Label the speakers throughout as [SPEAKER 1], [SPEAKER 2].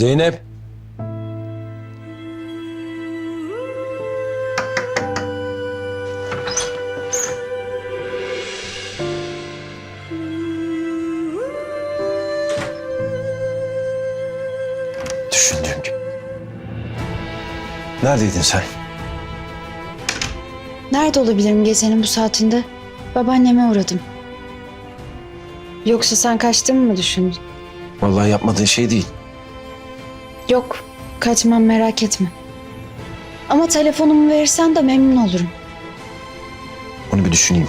[SPEAKER 1] Zeynep. Düşündüğüm gibi. Neredeydin sen?
[SPEAKER 2] Nerede olabilirim gecenin bu saatinde? Babaanneme uğradım. Yoksa sen kaçtığımı mı düşündün?
[SPEAKER 1] Vallahi yapmadığın şey değil.
[SPEAKER 2] Yok, kaçmam merak etme. Ama telefonumu verirsen de memnun olurum.
[SPEAKER 1] Onu bir düşüneyim.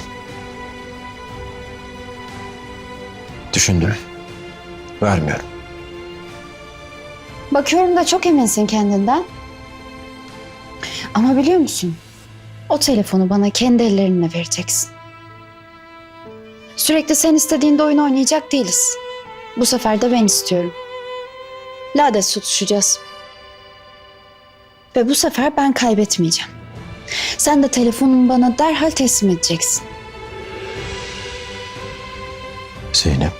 [SPEAKER 1] Düşündüm. Vermiyorum.
[SPEAKER 2] Bakıyorum da çok eminsin kendinden. Ama biliyor musun? O telefonu bana kendi ellerinle vereceksin. Sürekli sen istediğinde oyun oynayacak değiliz. Bu sefer de ben istiyorum. Lades tutuşacağız. Ve bu sefer ben kaybetmeyeceğim. Sen de telefonumu bana derhal teslim edeceksin.
[SPEAKER 1] Zeynep.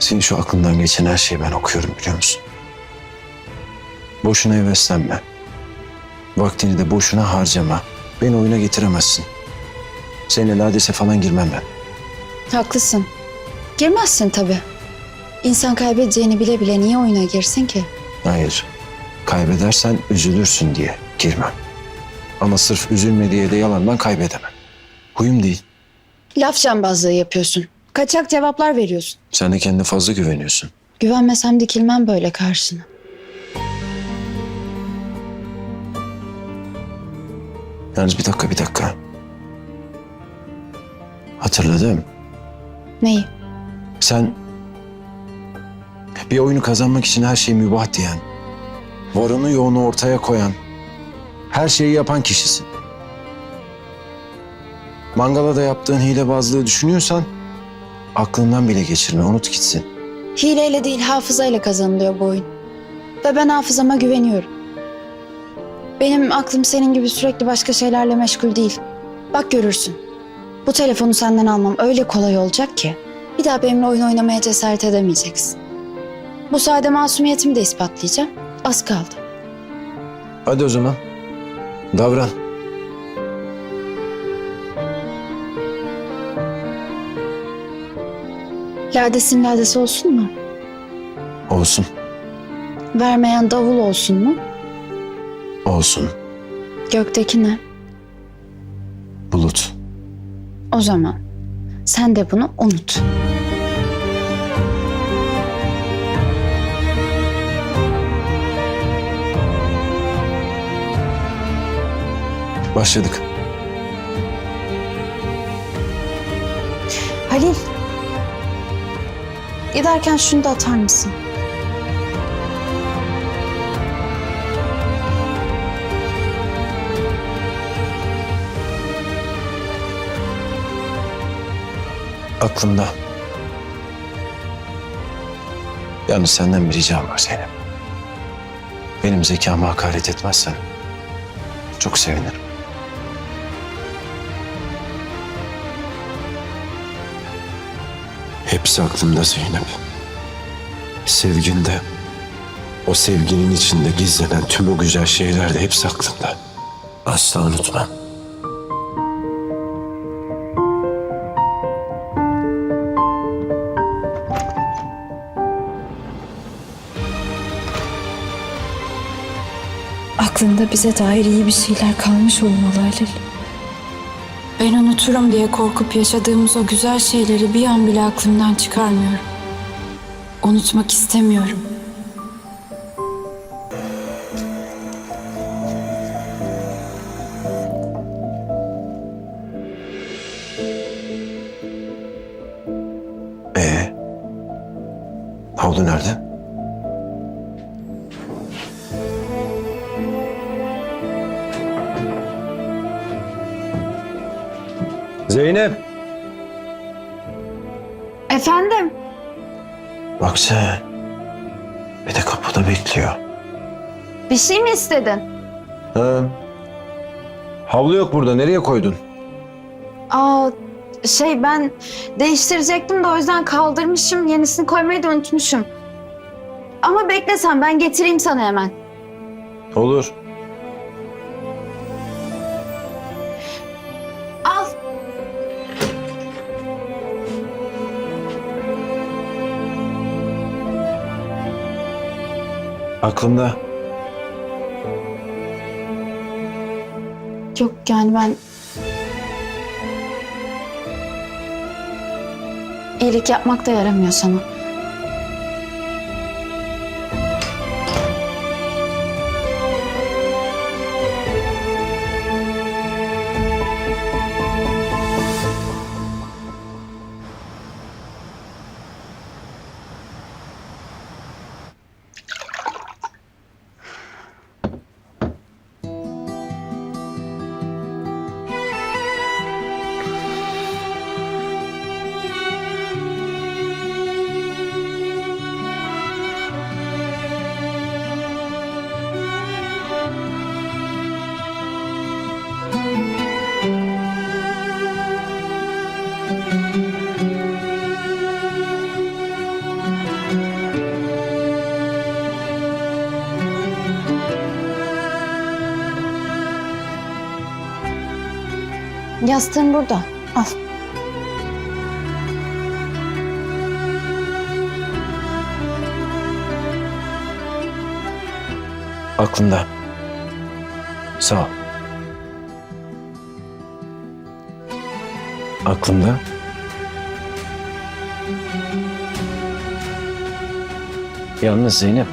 [SPEAKER 1] Senin şu aklından geçen her şeyi ben okuyorum biliyor musun? Boşuna heveslenme. Vaktini de boşuna harcama. Beni oyuna getiremezsin. Seninle ladese falan girmem ben.
[SPEAKER 2] Haklısın. Girmezsin tabii. İnsan kaybedeceğini bile bile niye oyuna girsin ki?
[SPEAKER 1] Hayır. Kaybedersen üzülürsün diye girmem. Ama sırf üzülme diye de yalandan kaybedemem. Huyum değil.
[SPEAKER 2] Laf cambazlığı yapıyorsun. Kaçak cevaplar veriyorsun.
[SPEAKER 1] Sen de kendine fazla güveniyorsun.
[SPEAKER 2] Güvenmesem dikilmem böyle karşına.
[SPEAKER 1] Yalnız bir dakika bir dakika. Hatırladım.
[SPEAKER 2] Neyi?
[SPEAKER 1] Sen bir oyunu kazanmak için her şey mübah diyen, varını yoğunu ortaya koyan, her şeyi yapan kişisin. Mangala da yaptığın hilebazlığı düşünüyorsan aklından bile geçirme, unut gitsin.
[SPEAKER 2] Hileyle değil hafızayla kazanılıyor bu oyun. Ve ben hafızama güveniyorum. Benim aklım senin gibi sürekli başka şeylerle meşgul değil. Bak görürsün. Bu telefonu senden almam öyle kolay olacak ki. Bir daha benimle oyun oynamaya cesaret edemeyeceksin. Bu sayede masumiyetimi de ispatlayacağım. Az kaldı.
[SPEAKER 1] Hadi o zaman davran.
[SPEAKER 2] Ladesin ladesi olsun mu?
[SPEAKER 1] Olsun,
[SPEAKER 2] Vermeyen davul olsun mu?
[SPEAKER 1] olsun.
[SPEAKER 2] Gökteki ne?
[SPEAKER 1] Bulut.
[SPEAKER 2] O zaman sen de bunu unut.
[SPEAKER 1] Başladık.
[SPEAKER 2] Halil. Giderken şunu da atar mısın?
[SPEAKER 1] Aklımda. Yalnız senden bir ricam var Zeynep. Benim zekama hakaret etmezsen çok sevinirim. Hepsi aklımda Zeynep. Sevginde, o sevginin içinde gizlenen tüm o güzel şeyler de hepsi aklımda. Asla unutmam.
[SPEAKER 3] Aklında bize dair iyi bir şeyler kalmış olmalı Halil. Ben unuturum diye korkup yaşadığımız o güzel şeyleri bir an bile aklımdan çıkarmıyorum. Unutmak istemiyorum.
[SPEAKER 1] Ee, havlu nerede? Zeynep.
[SPEAKER 2] Efendim?
[SPEAKER 1] Bak sen. Bir de kapıda bekliyor.
[SPEAKER 2] Bir şey mi istedin?
[SPEAKER 1] Ha. Havlu yok burada. Nereye koydun?
[SPEAKER 2] Aa, şey ben değiştirecektim de o yüzden kaldırmışım. Yenisini koymayı da unutmuşum. Ama beklesen ben getireyim sana hemen.
[SPEAKER 1] Olur. Aklımda.
[SPEAKER 2] Yok yani ben... İyilik yapmak da yaramıyor sana. Yastığın burada. Al.
[SPEAKER 1] Aklımda. Sağ ol. Aklımda. Yalnız Zeynep.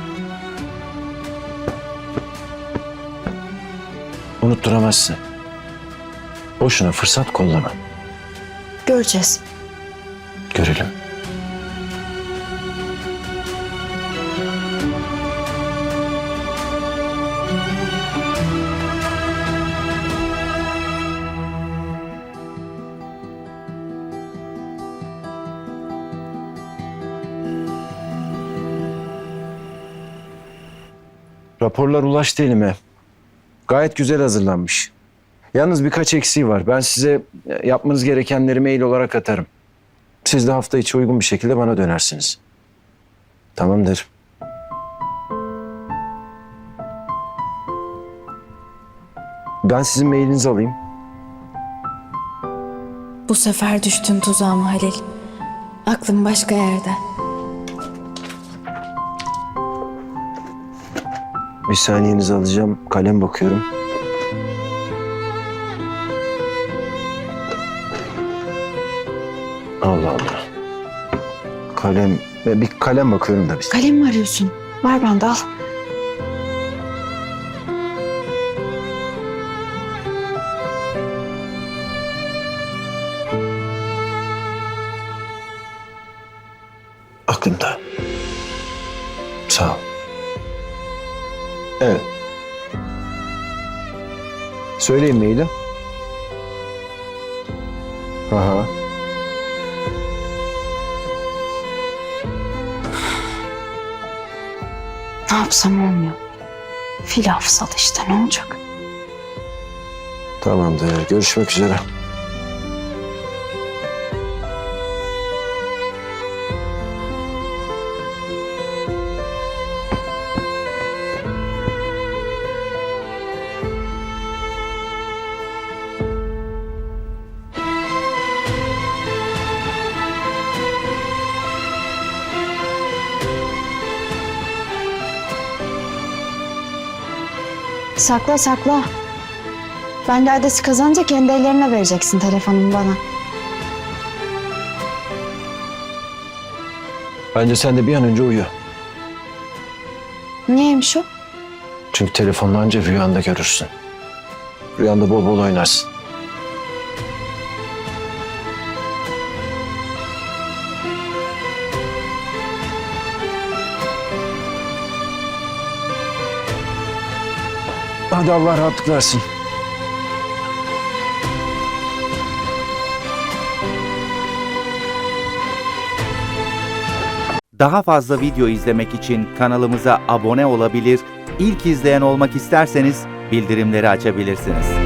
[SPEAKER 1] Unutturamazsın. Boşuna fırsat kollama.
[SPEAKER 2] Göreceğiz.
[SPEAKER 1] Görelim. Raporlar ulaştı elime. Gayet güzel hazırlanmış. Yalnız birkaç eksiği var. Ben size e, yapmanız gerekenleri mail olarak atarım. Siz de hafta içi uygun bir şekilde bana dönersiniz. Tamamdır. Ben sizin mailinizi alayım.
[SPEAKER 3] Bu sefer düştün tuzağıma Halil. Aklım başka yerde.
[SPEAKER 1] Bir saniyenizi alacağım. Kalem bakıyorum. Kalem, bir kalem bakıyorum da bir.
[SPEAKER 2] Kalem mi arıyorsun? Var bende al.
[SPEAKER 1] Aklımda. Sağ ol. Evet. Söyleyin maili. Aha.
[SPEAKER 2] Yapsam olmuyor. Fil işte ne olacak?
[SPEAKER 1] Tamamdır. Görüşmek üzere.
[SPEAKER 2] Sakla sakla. Ben de adresi kazanınca kendi ellerine vereceksin telefonumu bana.
[SPEAKER 1] Bence sen de bir an önce uyu.
[SPEAKER 2] Niyeymiş o?
[SPEAKER 1] Çünkü telefonla anca rüyanda görürsün. Rüyanda bol bol oynarsın. Hadi Allah rahatlık versin.
[SPEAKER 4] Daha fazla video izlemek için kanalımıza abone olabilir, ilk izleyen olmak isterseniz bildirimleri açabilirsiniz.